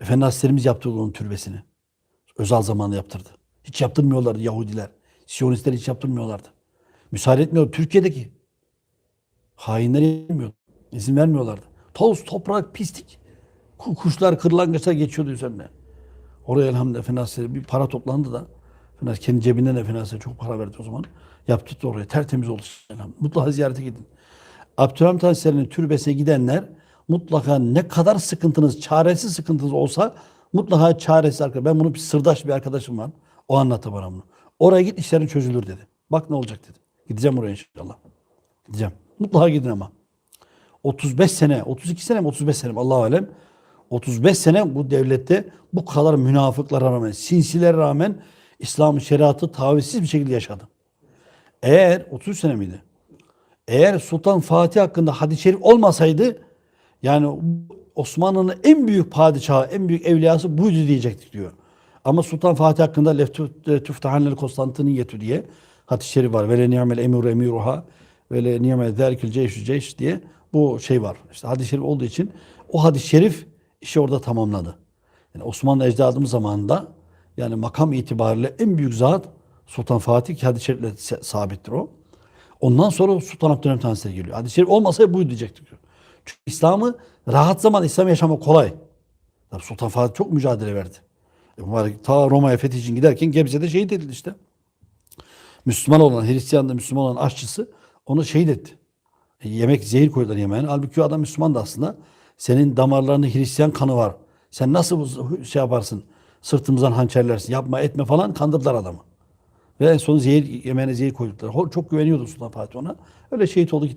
Efendi Hazretlerimiz yaptırdı onun türbesini. Özal zamanında yaptırdı. Hiç yaptırmıyorlardı Yahudiler. Siyonistler hiç yaptırmıyorlardı. Müsaade etmiyor. Türkiye'deki hainler yapmıyor. İzin vermiyorlardı. Toz, toprak, pislik. Ku- Kuşlar, kırlangıçlar geçiyordu üzerine. Oraya elhamdülillah Efendi Hazretleri bir para toplandı da Efendi kendi cebinden Efendi Hazretleri çok para verdi o zaman. Yaptırdı oraya. Tertemiz oldu. Mutlaka ziyarete gidin. Abdülhamit Hazretleri'nin türbesine gidenler mutlaka ne kadar sıkıntınız, çaresiz sıkıntınız olsa mutlaka çaresiz arkadaş. Ben bunu bir sırdaş bir arkadaşım var. O anlattı bana bunu. Oraya git işlerin çözülür dedi. Bak ne olacak dedi. Gideceğim oraya inşallah. Gideceğim. Mutlaka gidin ama. 35 sene, 32 sene mi 35 sene mi Allahu alem. 35 sene bu devlette bu kadar münafıklara rağmen, sinsilere rağmen İslam şeriatı tavizsiz bir şekilde yaşadı. Eğer 33 sene miydi? Eğer Sultan Fatih hakkında hadis-i şerif olmasaydı yani Osmanlı'nın en büyük padişahı, en büyük evliyası buydu diyecektik diyor. Ama Sultan Fatih hakkında Leftuftahannel Konstantiniyetü diye hadis-i şerif var. Ve le ni'mel emir emiruha ve le ni'mel zâlikül ceyşü ceyş diye bu şey var. İşte hadis-i şerif olduğu için o hadis-i şerif işi orada tamamladı. Yani Osmanlı ecdadımız zamanında yani makam itibariyle en büyük zat Sultan Fatih ki hadis-i şerifle sabittir o. Ondan sonra Sultan Abdülhamit Han'sı geliyor. Hadis-i şerif olmasaydı buydu diyecektik. diyor. Çünkü İslam'ı rahat zaman İslam yaşamak kolay. Tabii Sultan Fatih çok mücadele verdi. E mübarek ta Roma'ya fetih için giderken Gebze'de şehit edildi işte. Müslüman olan, Hristiyan da Müslüman olan aşçısı onu şehit etti. E, yemek zehir koydular yemeğine. Halbuki o adam Müslüman da aslında. Senin damarlarında Hristiyan kanı var. Sen nasıl bu şey yaparsın? Sırtımızdan hançerlersin. Yapma etme falan kandırdılar adamı. Ve en son zehir yemeğine zehir koyduklar. Çok güveniyordu Sultan Fatih ona. Öyle şehit oldu gitti.